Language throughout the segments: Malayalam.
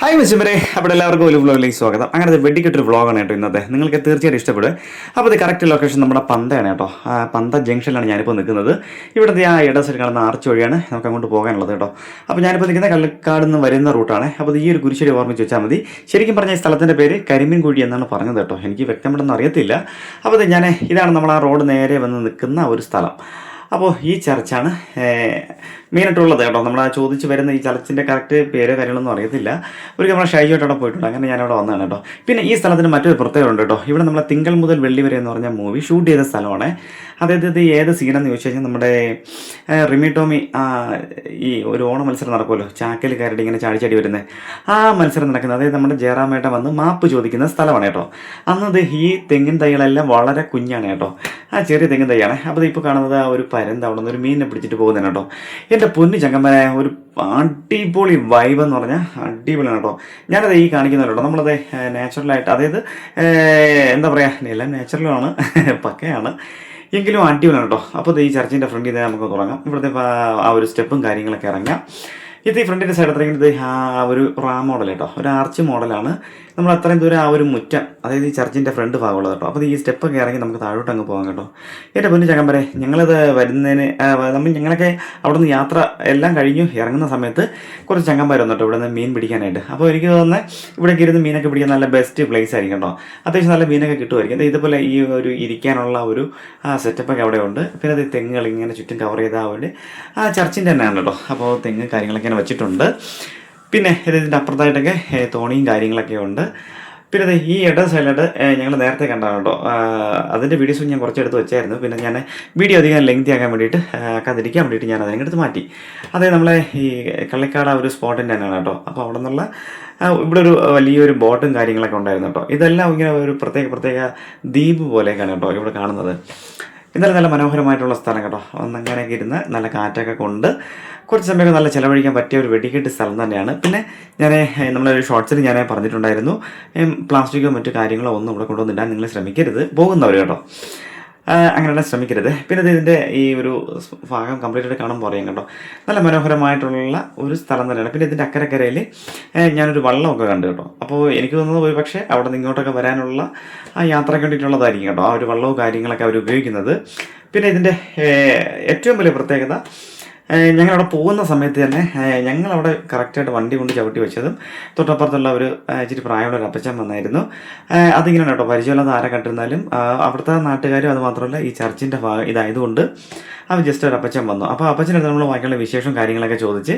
ഹായ് മിസ്സുമരെ അപ്പോൾ എല്ലാവർക്കും ഒരു വ്ളോഗിലേക്ക് സ്വാഗതം. അങ്ങനത്തെ വെടിക്കെട്ടൊരു വ്ളോഗാണ് കേട്ടോ ഇന്നത്തെ. നിങ്ങൾക്ക് തീർച്ചയായിട്ടും ഇഷ്ടപ്പെടും. അപ്പോൾ ഇത് കറക്റ്റ് ലൊക്കേഷൻ നമ്മുടെ പന്തയാണ് കേട്ടോ. പന്ത ജംഗ്ഷനിലാണ് ഞാനിപ്പോൾ നിൽക്കുന്നത്. ഇവിടുത്തെ ആ ഇട സൈഡ് കാണുന്ന ആർച്ച് വഴിയാണ് നമുക്ക് അങ്ങോട്ട് പോകാനുള്ളത് കേട്ടോ. അപ്പോൾ ഞാനിപ്പോൾ നിൽക്കുന്ന കള്ളിക്കാട് നിന്ന് വരുന്ന റൂട്ടാണ്. അപ്പോൾ ഈ ഒരു കുരിശ്ശേരി ഓർമ്മിച്ച് വെച്ചാൽ മതി. ശരിക്കും പറഞ്ഞ ഈ സ്ഥലത്തിന്റെ പേര് കരിമീൻകുഴി എന്നാണ് പറഞ്ഞത് കേട്ടോ. എനിക്ക് വ്യക്തമായിട്ടൊന്നും അറിയത്തില്ല. അപ്പോൾ ഞാൻ ഇതാണ് നമ്മൾ ആ റോഡ് നേരെ വന്ന് നിൽക്കുന്ന ഒരു സ്ഥലം. അപ്പോൾ ഈ ചർച്ചാണ് മെയിനായിട്ടുള്ളത് കേട്ടോ. നമ്മൾ ആ ചോദിച്ച് വരുന്ന ഈ ചർച്ചിന്റെ കറക്റ്റ് പേര് കാര്യങ്ങളൊന്നും അറിയത്തില്ല. ഒരു നമ്മൾ അവിടെ പോയിട്ടുണ്ട്. അങ്ങനെ ഞാൻ വന്നതാണ് കേട്ടോ. പിന്നെ ഈ സ്ഥലത്തിന് മറ്റൊരു പ്രത്യേകത ഉണ്ട് കേട്ടോ. ഇവിടെ നമ്മൾ തിങ്കൾ മുതൽ വെള്ളി വരെ എന്ന് പറഞ്ഞ മൂവി ഷൂട്ട് ചെയ്ത സ്ഥലമാണ്. അതായത് ഇത് ഏത് സീനെന്ന് ചോദിച്ചു കഴിഞ്ഞാൽ നമ്മുടെ റിമി ടോമി ഈ ഒരു ഓണ മത്സരം നടക്കുമല്ലോ. ചാക്കൽ കയറിയിട്ട് ഇങ്ങനെ ചാടിച്ചാടി ചാടി വരുന്നത് ആ മത്സരം നടക്കുന്നത് അതായത് നമ്മുടെ ജയറാമേട്ട വന്ന് മാപ്പ് ചോദിക്കുന്ന സ്ഥലമാണ് കേട്ടോ. അന്നത് ഈ തെങ്ങിൻ തൈകളെല്ലാം വളരെ കുഞ്ഞാണ് കേട്ടോ. ആ ചെറിയ തെങ്ങിൻ തൈയാണ്. അപ്പോൾ ഇപ്പോൾ കാണുന്നത് ആ ഒരു പരന്ത് അവിടെ നിന്ന് ഒരു മീനിനെ പിടിച്ചിട്ട് പോകുന്നതാണ് കേട്ടോ. എന്റെ പൊന്നു ചങ്ങമ്പനെ ഒരു അടിപൊളി വൈബ് എന്ന് പറഞ്ഞാൽ അടിപൊളിയാണ് കേട്ടോ. ഞാനത് ഈ കാണിക്കുന്നുണ്ട് കേട്ടോ നമ്മളത് നാച്ചുറലായിട്ട് അതായത് എന്താ പറയുക എല്ലാം നാച്ചുറലാണ് പക്കയാണ്. എങ്കിലും അടിപൊളിയാണ് കേട്ടോ. അപ്പോൾ ഈ ചർച്ചിന്റെ ഫ്രണ്ടിൽ നിന്ന് നമുക്ക് തുടങ്ങാം ഇവിടുത്തെ ആ ഒരു സ്റ്റെപ്പും കാര്യങ്ങളൊക്കെ ഇറങ്ങാം. ഇത് ഈ ഫ്രണ്ടിന്റെ സൈഡ് ഇത് ആ ഒരു റാ മോഡൽ കേട്ടോ ഒരു ആർച്ച് മോഡലാണ് നമ്മൾ അത്രയും ദൂരം ആ ഒരു മുറ്റം അതായത് ഈ ചർച്ചിന്റെ ഫ്രണ്ട് ഭാഗമുള്ളത് കേട്ടോ അപ്പോൾ ഈ സ്റ്റെപ്പൊക്കെ ഇറങ്ങി നമുക്ക് താഴോട്ട് അങ്ങ് പോകാം കേട്ടോ. എന്റെ പൊന്നു ചകമ്പരെ ഞങ്ങളത് വരുന്നതിന് നമ്മൾ ഞങ്ങളൊക്കെ അവിടുന്ന് യാത്ര എല്ലാം കഴിഞ്ഞു. ഇറങ്ങുന്ന സമയത്ത് കുറച്ച് ചങ്ങന്മാർ വന്നിട്ടോ ഇവിടെ നിന്ന് മീൻ പിടിക്കാനായിട്ട്. അപ്പോൾ എനിക്ക് തോന്നുന്നത് ഇവിടേക്ക് ഇരുന്ന് മീനൊക്കെ പിടിക്കാൻ നല്ല ബെസ്റ്റ് പ്ലേസ് ആയിരിക്കും കേട്ടോ. അത്യാവശ്യം നല്ല മീനൊക്കെ കിട്ടുമായിരിക്കും. ഇതുപോലെ ഈ ഒരു ഇരിക്കാനുള്ള ഒരു സെറ്റപ്പൊക്കെ അവിടെ ഉണ്ട് പിന്നെ അത് തെങ്ങുകൾ ഇങ്ങനെ ചുറ്റും കവർ ചെയ്താൽ ആ ചർച്ചിന്റെ തന്നെയാണ് കേട്ടോ. അപ്പോൾ തെങ്ങ് കാര്യങ്ങളൊക്കെ ഇങ്ങനെ വെച്ചിട്ടുണ്ട്. പിന്നെ ഇത് ഇതിന്റെ അപ്പുറത്തായിട്ടൊക്കെ തോണിയും കാര്യങ്ങളൊക്കെ ഉണ്ട്. പിന്നെ ഈ ഇട സൈലഡ് ഞങ്ങൾ നേരത്തെ കണ്ടാണ് കേട്ടോ. അതിന്റെ വീഡിയോസും ഞാൻ കുറച്ചെടുത്ത് വെച്ചായിരുന്നു. പിന്നെ ഞാൻ വീഡിയോ അധികം ലെങ്തി ആക്കാൻ വേണ്ടിയിട്ട് ആക്കാതിരിക്കാൻ വേണ്ടിയിട്ട് ഞാൻ അതിനെടുത്ത് മാറ്റി. അതേ നമ്മളെ ഈ കള്ളിക്കാട് ആ ഒരു സ്പോട്ടിന്റെ തന്നെയാണ് കേട്ടോ. അപ്പോൾ അവിടെ നിന്നുള്ള ഇവിടെ ഒരു വലിയൊരു ബോട്ടും കാര്യങ്ങളൊക്കെ ഉണ്ടായിരുന്നു കേട്ടോ. ഇതെല്ലാം ഇങ്ങനെ ഒരു പ്രത്യേക പ്രത്യേക ദ്വീപ് പോലെയൊക്കെയാണ് കേട്ടോ ഇവിടെ കാണുന്നത്. എന്നാലും നല്ല മനോഹരമായിട്ടുള്ള സ്ഥലം കേട്ടോ. ഒന്നങ്ങനെയൊക്കെ ഇരുന്ന് നല്ല കാറ്റൊക്കെ കൊണ്ട് കുറച്ച് സമയമൊക്കെ നല്ല ചിലവഴിക്കാൻ പറ്റിയ ഒരു വെടിക്കെട്ട് സ്ഥലം തന്നെയാണ്. പിന്നെ ഞാൻ നമ്മളൊരു ഷോർട്സിൽ ഞാൻ പറഞ്ഞിട്ടുണ്ടായിരുന്നു. പ്ലാസ്റ്റിക്കോ മറ്റു കാര്യങ്ങളോ ഒന്നും ഇവിടെ കൊണ്ടുവന്നിടാൻ നിങ്ങൾ ശ്രമിക്കരുത്. പോകുന്നവർ കേട്ടോ. ആ, അങ്ങനെയുള്ള ശ്രമിക്കരുത്. പിന്നെ ഇത് ഇതിന്റെ ഈ ഒരു ഭാഗം കംപ്ലീറ്റ് ആയിട്ട് കാണുമ്പോൾ അറിയാം കേട്ടോ. നല്ല മനോഹരമായിട്ടുള്ള ഒരു സ്ഥലം തന്നെയാണ്. പിന്നെ ഇതിന്റെ അക്കരക്കരയിൽ ഞാനൊരു വള്ളമൊക്കെ കണ്ടു കേട്ടോ. അപ്പോൾ എനിക്ക് തോന്നുന്നത് ഒരു പക്ഷേ അവിടെ നിന്ന് ഇങ്ങോട്ടൊക്കെ വരാനുള്ള ആ യാത്രയ്ക്ക് വേണ്ടിയിട്ടുള്ളതായിരിക്കും കേട്ടോ. ആ ഒരു വള്ളവും കാര്യങ്ങളൊക്കെ അവർ ഉപയോഗിക്കുന്നത്. പിന്നെ ഇതിന്റെ ഏറ്റവും വലിയ പ്രത്യേകത ഞങ്ങളവിടെ പോകുന്ന സമയത്ത് തന്നെ ഞങ്ങളവിടെ കറക്റ്റായിട്ട് വണ്ടി കൊണ്ട് ചവിട്ടി വെച്ചതും തൊട്ടപ്പുറത്തുള്ള ഒരു ഇച്ചിരി പ്രായമുള്ള ഒരു അപ്പച്ചൻ വന്നായിരുന്നു. അതിങ്ങനെയാണ് കേട്ടോ പരിചയമില്ലാത്ത ആരെ കണ്ടിരുന്നാലും അവിടുത്തെ നാട്ടുകാരും അത് മാത്രമല്ല ഈ ചർച്ചിന്റെ ഭാഗം ഇതായതുകൊണ്ട് അവർ ജസ്റ്റ് ഒരു അപ്പച്ചൻ വന്നു. അപ്പോൾ അപ്പച്ചനടുത്ത് നമ്മൾ ബാക്കിയുള്ള വിശേഷം കാര്യങ്ങളൊക്കെ ചോദിച്ച്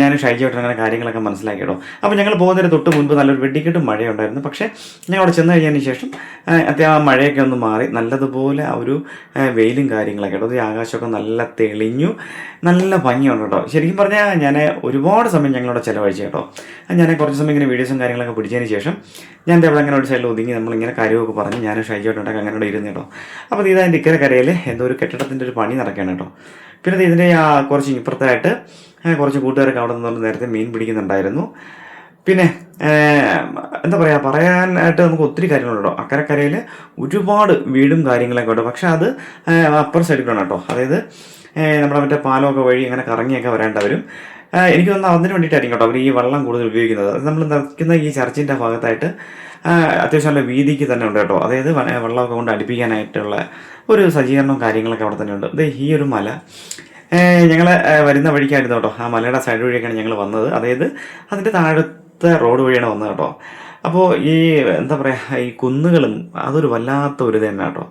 ഞാൻ ഷൈജിയോട്ട് അങ്ങനെ കാര്യങ്ങളൊക്കെ മനസ്സിലാക്കിയിടും. അപ്പോൾ ഞങ്ങൾ പോകുന്നതിന് തൊട്ട് മുൻപ് നല്ലൊരു വെടിക്കെട്ടും മഴയുണ്ടായിരുന്നു. പക്ഷേ ഞങ്ങൾ അവിടെ ചെന്ന് കഴിഞ്ഞതിന് ശേഷം അത്യാവശ്യം മഴയൊക്കെ ഒന്ന് മാറി. നല്ലതുപോലെ ഒരു വെയിലും കാര്യങ്ങളൊക്കെ കേട്ടോ ഈ ആകാശമൊക്കെ നല്ല തെളിഞ്ഞു നല്ല ഭംഗിയുണ്ട് കേട്ടോ. ശരിക്കും പറഞ്ഞാൽ ഞാൻ ഒരുപാട് സമയം ഞങ്ങളവിടെ ചിലവഴിച്ചു കേട്ടോ. ഞാൻ കുറച്ച് സമയം ഇങ്ങനെ വീഡിയോസും കാര്യങ്ങളൊക്കെ പിടിച്ചതിന് ശേഷം ഞാൻ അവിടെ അങ്ങനെ ഒരു സൈഡിൽ ഒതുങ്ങി നമ്മളിങ്ങനെ കാര്യമൊക്കെ പറഞ്ഞ് ഞാൻ ഷൈജോട്ടുണ്ടാക്കി അങ്ങനെ അവിടെ ഇരുന്ന് കേട്ടോ. അപ്പോൾ ഇതാ എന്റെ ഇക്കര കരയിൽ എന്തോ ഒരു കെട്ടിടത്തിന്റെ ഒരു പണി നടക്കുകയാണ് കേട്ടോ. പിന്നെ ഇതിന്റെ കുറച്ച് ഇപ്പുറത്തായിട്ട് കുറച്ച് കൂട്ടുകാരൊക്കെ അവിടെ നിന്ന് നേരത്തെ മീൻ പിടിക്കുന്നുണ്ടായിരുന്നു. പിന്നെ എന്താ പറയുക പറയാനായിട്ട് നമുക്ക് ഒത്തിരി കാര്യങ്ങളുണ്ടോ അക്കരക്കരയിൽ ഒരുപാട് വീടും കാര്യങ്ങളൊക്കെ ഉണ്ട്. പക്ഷെ അത് അപ്പർ സൈഡിലാണ് കേട്ടോ. അതായത് നമ്മുടെ മറ്റേ പാലമൊക്കെ വഴി അങ്ങനെ കറങ്ങിയൊക്കെ വരേണ്ടവരും എനിക്ക് തോന്നുന്നു അതിന് വേണ്ടിയിട്ടായിരിക്കും കേട്ടോ അവർ ഈ വെള്ളം കൂടുതൽ ഉപയോഗിക്കുന്നത്. അത് നമ്മൾ നിൽക്കുന്ന ഈ ചർച്ചിന്റെ ഭാഗത്തായിട്ട് അത്യാവശ്യം നല്ല വീതിക്ക് തന്നെ ഉണ്ട് കേട്ടോ. അതായത് വെള്ളമൊക്കെ കൊണ്ട് അടുപ്പിക്കാനായിട്ടുള്ള ഒരു സജ്ജീകരണവും കാര്യങ്ങളൊക്കെ അവിടെ തന്നെ ഉണ്ട്. ഇത് ഈ ഒരു മല. ഞങ്ങൾ വരുന്ന വഴിക്കായിരുന്നു കേട്ടോ. ആ മലയുടെ സൈഡ് വഴിയൊക്കെയാണ് ഞങ്ങൾ വന്നത്. അതായത് അതിന്റെ താഴത്തെ റോഡ് വഴിയാണ് വന്നത് കേട്ടോ. അപ്പോൾ ഈ എന്താ പറയുക ഈ കുന്നുകളും അതൊരു വല്ലാത്ത ഒരു തന്നെ കേട്ടോ.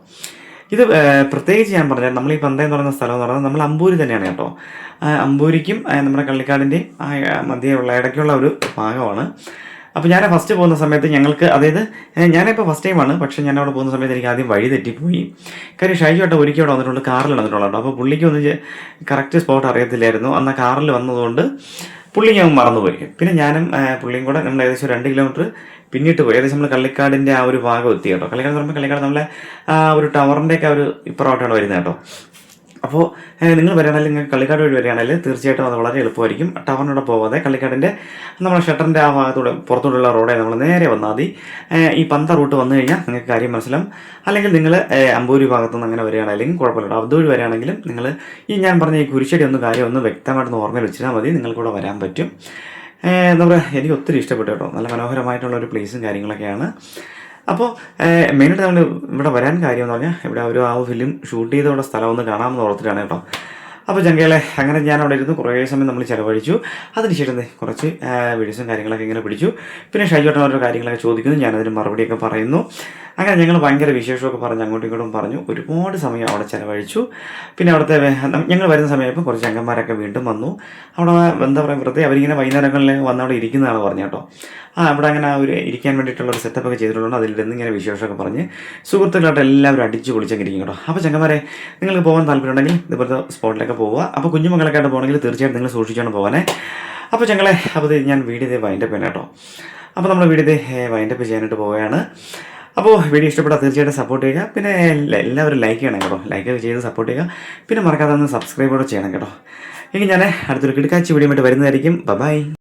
ഇത് പ്രത്യേകിച്ച് ഞാൻ പറഞ്ഞാൽ നമ്മൾ ഈ പന്തയം പറയുന്ന സ്ഥലം എന്ന് പറഞ്ഞാൽ നമ്മൾ അമ്പൂരി തന്നെയാണ് കേട്ടോ. അമ്പൂരിക്കും നമ്മുടെ കള്ളിക്കാടിന്റെ മധ്യയുള്ള ഇടയ്ക്കുള്ള ഒരു ഭാഗമാണ്. അപ്പോൾ ഞാൻ ഫസ്റ്റ് പോകുന്ന സമയത്ത് ഞങ്ങൾക്ക് അതായത് ഞാനിപ്പോൾ ഫസ്റ്റ് ടൈമാണ് പക്ഷേ ഞാൻ അവിടെ പോകുന്ന സമയത്ത് എനിക്ക് ആദ്യം വഴി തെറ്റിപ്പോയി. കാര്യം ഷൈജു ഏട്ടൻ ഒരിക്കൽ അവിടെ വന്നിട്ടുണ്ട് കാറിൽ വന്നിട്ടുള്ളൂ അപ്പോൾ പുള്ളിക്ക് ഒന്ന് കറക്റ്റ് സ്പോട്ട് അറിയത്തില്ലായിരുന്നു. അന്ന് കാറിൽ വന്നതുകൊണ്ട് പുള്ളി ഞാൻ മറന്നുപോയി പിന്നെ ഞാനും പുള്ളിയും കൂടെ നമ്മൾ ഏകദേശം രണ്ട് കിലോമീറ്റർ പിന്നിട്ട് പോയി. ഏകദേശം നമ്മൾ കള്ളിക്കാടിന്റെ ആ ഒരു ഭാഗം എത്തി കേട്ടോ. കള്ളിക്കാട് പറയുമ്പോൾ കള്ളിക്കാട് നമ്മളെ ആ ഒരു ടവറിന്റെ ഒക്കെ ഒരു ഇപ്പുറമായിട്ടാണ് വരുന്നത് കേട്ടോ. അപ്പോൾ നിങ്ങൾ വരികയാണെങ്കിൽ നിങ്ങൾക്ക് കള്ളിക്കാട് വഴി വരികയാണെങ്കിൽ തീർച്ചയായിട്ടും അത് വളരെ എളുപ്പമായിരിക്കും. ടവറിനോട് പോവാതെ കള്ളിക്കാടിന്റെ നമ്മുടെ ഷട്ടറിന്റെ ആ ഭാഗത്തൂടെ പുറത്തോട്ടുള്ള റോഡേ നമ്മൾ നേരെ വന്നാൽ മതി. ഈ പന്ത റൂട്ട് വന്നു കഴിഞ്ഞാൽ നിങ്ങൾക്ക് കാര്യം മനസ്സിലാവും. അല്ലെങ്കിൽ നിങ്ങൾ അമ്പൂരി ഭാഗത്തു നിന്ന് അങ്ങനെ വരികയാണെങ്കിലും കുഴപ്പമില്ല. അതുവഴി വരികയാണെങ്കിലും നിങ്ങൾ ഈ ഞാൻ പറഞ്ഞ ഈ കുരിശടി ഒന്ന് കാര്യം ഒന്ന് വ്യക്തമായിട്ടൊന്ന് ഓർമ്മയിൽ വെച്ചാൽ മതി. നിങ്ങൾക്കൂടെ വരാൻ പറ്റും. പറയുക എനിക്ക് ഒത്തിരി ഇഷ്ടപ്പെട്ടു കേട്ടോ. നല്ല മനോഹരമായിട്ടുള്ള ഒരു പ്ലേസും കാര്യങ്ങളൊക്കെയാണ്. അപ്പോൾ മെയിനായിട്ട് നമ്മൾ ഇവിടെ വരാൻ കാര്യം എന്ന് പറഞ്ഞാൽ ഇവിടെ ഒരു ആ ഫിലിം ഷൂട്ട് ചെയ്തവിടെ സ്ഥലം ഒന്ന് കാണാമെന്ന് ഓർത്തിട്ടാണ് കേട്ടോ. അപ്പോൾ ചങ്കയിലെ അങ്ങനെ ഞാൻ അവിടെ ഇരുന്ന് കുറേ സമയം നമ്മൾ ചിലവഴിച്ചു. അതിനുശേഷം കുറച്ച് വീഡിയോസും കാര്യങ്ങളൊക്കെ ഇങ്ങനെ പിടിച്ചു. പിന്നെ ഷൈജോട്ടൻ ഓരോ കാര്യങ്ങളൊക്കെ ചോദിക്കുന്നു ഞാനതിന് മറുപടിയൊക്കെ പറയുന്നു. അങ്ങനെ ഞങ്ങൾ ഭയങ്കര വിശേഷമൊക്കെ പറഞ്ഞ് അങ്ങോട്ടും ഇങ്ങോട്ടും പറഞ്ഞു. ഒരുപാട് സമയം അവിടെ ചിലവഴിച്ചു. പിന്നെ അവിടുത്തെ ഞങ്ങൾ വരുന്ന സമയപ്പോൾ കുറച്ച് ചങ്ങന്മാരൊക്കെ വീണ്ടും വന്നു. അവിടെ എന്താ പറയുക വെറുതെ അവരിങ്ങനെ വൈകുന്നേരങ്ങളിൽ വന്ന് അവിടെ ഇരിക്കുന്നതാണ് പറഞ്ഞു കേട്ടോ. ആ അവിടെ അങ്ങനെ ആ ഒരു ഇരിക്കാൻ വേണ്ടിയിട്ടുള്ള ഒരു സെറ്റപ്പ് ഒക്കെ ചെയ്തിട്ടുണ്ട് അതിൽ നിന്ന് ഇങ്ങനെ വിശേഷമൊക്കെ പറഞ്ഞ് സുഹൃത്തുക്കളായിട്ട് എല്ലാവരും അടിച്ചു പൊളിച്ചൊക്കെ കേട്ടോ. അപ്പോൾ ചങ്ങന്മാരെ നിങ്ങൾക്ക് പോകാൻ താല്പര്യമുണ്ടെങ്കിൽ ഇതുപോലത്തെ സ്പോട്ടിലൊക്കെ പോവുക. അപ്പോൾ കുഞ്ഞുമക്കളൊക്കെ ആയിട്ട് പോകണമെങ്കിൽ തീർച്ചയായിട്ടും നിങ്ങൾ സൂക്ഷിച്ചാണ് പോകാനേ അപ്പോൾ ഞങ്ങളെ അപ്പോൾ ഞാൻ വീഡിയോ ഇതേ വൈൻഡപ്പ് ചെയ്യണം കേട്ടോ അപ്പോൾ നമ്മൾ വീഡിയോ ഇതേ വൈൻഡപ്പ് ചെയ്യാനായിട്ട് പോവുകയാണ്. അപ്പോൾ വീഡിയോ ഇഷ്ടപ്പെട്ടാൽ തീർച്ചയായിട്ടും സപ്പോർട്ട് ചെയ്യുക. പിന്നെ എല്ലാ- എല്ലാവരും ലൈക്ക് ചെയ്യണം കേട്ടോ. ലൈക്ക് ചെയ്ത് സപ്പോർട്ട് ചെയ്യുക. പിന്നെ മറക്കാതെ ഒന്ന് സബ്സ്ക്രൈബ് കൂടെ ചെയ്യണം കേട്ടോ. ഇനി ഞാൻ അടുത്തൊരു കിടക്കാച്ചി വീഡിയോ ആയിട്ട് വരുന്നതായിരിക്കും. ബൈ